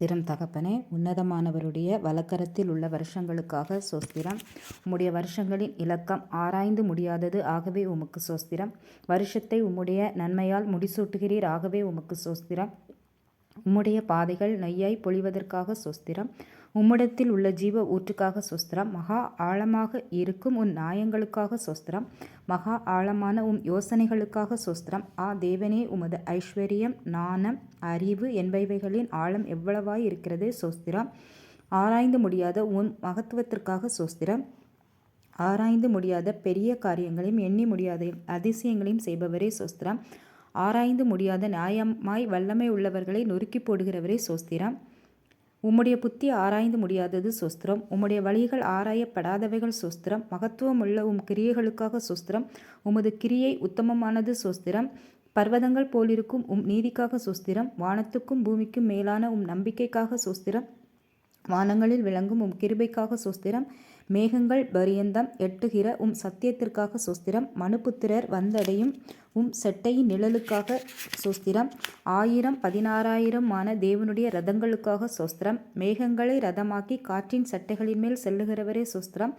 திறம் தகப்பனே உன்னதமானவருடைய வலக்கரத்தில் உள்ள வருஷங்களுக்காக சோஸ்திரம். உம்முடைய வருஷங்களின் இலக்கம் ஆராய்ந்து முடியாதது ஆகவே உமக்கு சோஸ்திரம். வருஷத்தை உம்முடைய நன்மையால் முடிசூட்டுகிறீர் ஆகவே உமக்கு சோஸ்திரம். உம்முடைய பாதைகள் நெய்யாய் பொழிவதற்காக சோஸ்திரம். உம்மிடத்தில் உள்ள ஜீவ ஊற்றுக்காக சொஸ்திரம். மகா ஆழமாக இருக்கும் உன் நியாயங்களுக்காக சொஸ்திரம். மகா ஆழமான உம் யோசனைகளுக்காக சொஸ்திரம். ஆ தேவனே உமது ஐஸ்வர்யம் நாணம் அறிவு என்பவைகளின் ஆழம் எவ்வளவாய் இருக்கிறது? சோஸ்திரம். ஆராய்ந்து முடியாத உன் மகத்துவத்திற்காக சோஸ்திரம். ஆராய்ந்து முடியாத பெரிய காரியங்களையும் எண்ணி முடியாத அதிசயங்களையும் செய்பவரே சோஸ்திரம். ஆராய்ந்து முடியாத நியாயமாய் வல்லமை உள்ளவர்களை நொறுக்கி போடுகிறவரே சோஸ்திரம். உம்முடைய புத்தி ஆராய்ந்து முடியாதது சுஸ்திரம். உம்முடைய வழிகள் ஆராயப்படாதவைகள் சுஸ்திரம். மகத்துவமுள்ள உம் கிரியைகளுக்காக சுஸ்திரம். உமது கிரியை உத்தமமானது சுஸ்திரம். பர்வதங்கள் போலிருக்கும் உம் நீதிக்காக சுஸ்திரம். வானத்துக்கும் பூமிக்கும் மேலான உம் நம்பிக்கைக்காக சுஸ்திரம். வானங்களில் விளங்கும் உம் கிருபைக்காக சுஸ்திரம் மேகங்கள் பரியந்தம் எட்டுகிற உம் சத்தியத்திற்காக சுஸ்திரம் மனுபுத்திரர் வந்தடையும் உம் செட்டையின் நிழலுக்காக சுஸ்திரம் ஆயிரம் பதினாறாயிரமான தேவனுடைய ரதங்களுக்காக சுஸ்திரம் மேகங்களை ரதமாக்கி காற்றின் சட்டைகளின் மேல் செல்லுகிறவரே சுஸ்திரம்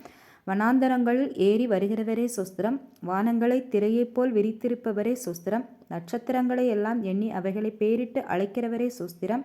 வனாந்தரங்களில் ஏறி வருகிறவரே சுஸ்திரம் வானங்களை திரையைப் போல் விரித்திருப்பவரே சுஸ்திரம் நட்சத்திரங்களை எல்லாம் எண்ணி அவைகளை பேரிட்டு அழைக்கிறவரே சுஸ்திரம்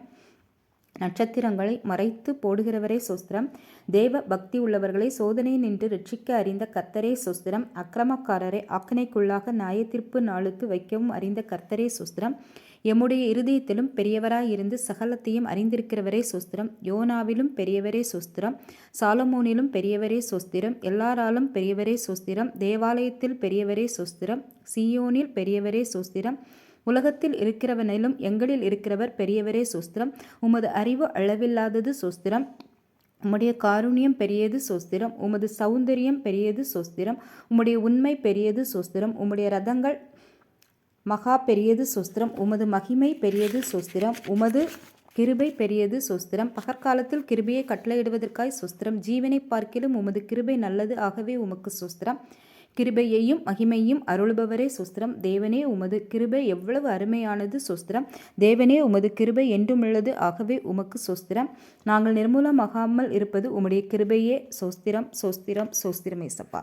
நட்சத்திரங்களை மறைத்து போடுகிறவரே சுஸ்திரம். தேவ பக்தி உள்ளவர்களை சோதனை நின்று ரட்சிக்க அறிந்த கர்த்தரே சுஸ்திரம். அக்கிரமக்காரரை ஆக்கனைக்குள்ளாக நியாயத்திற்பு நாளுக்கு வைக்கவும் அறிந்த கர்த்தரே சுஸ்திரம். எம்முடைய இருதயத்திலும் பெரியவராயிருந்து சகலத்தையும் அறிந்திருக்கிறவரே சுஸ்திரம். யோனாவிலும் பெரியவரே சுஸ்திரம். சாலமோனிலும் பெரியவரே சுஸ்திரம். எல்லாராலும் பெரியவரே சுஸ்திரம். தேவாலயத்தில் பெரியவரே சுஸ்திரம். சியோனில் பெரியவரே சுஸ்திரம். உலகத்தில் இருக்கிறவனிலும் எங்களில் இருக்கிறவர் பெரியவரே சோஸ்திரம். உமது அறிவு அளவில்லாதது சோஸ்திரம். உம்முடைய காருண்யம் பெரியது சோஸ்திரம். உமது சௌந்தரியம் பெரியது சோஸ்திரம். உம்முடைய உண்மை பெரியது சோஸ்திரம். உம்முடைய ரதங்கள் மகா பெரியது சோஸ்திரம். உமது மகிமை பெரியது சோஸ்திரம். உமது கிருபை பெரியது சோஸ்திரம். பகற்காலத்தில் கிருபையை கட்டளையிடுவதற்காய் சோஸ்திரம். ஜீவனை பார்க்கிலும் உமது கிருபை நல்லது. ஆகவே உமக்கு சோஸ்திரம். கிருபையையும் மகிமையும் அருள்பவரே சுஸ்திரம். தேவனே உமது கிருபை எவ்வளவு அருமையானது சுஸ்திரம். தேவனே உமது கிருபை என்றுமுள்ளது ஆகவே உமக்கு சுஸ்திரம். நாங்கள் நிர்மூலமாகாமல் இருப்பது உம்முடைய கிருபையே சோஸ்திரம் சோஸ்திரம் சோஸ்திரமேசப்பா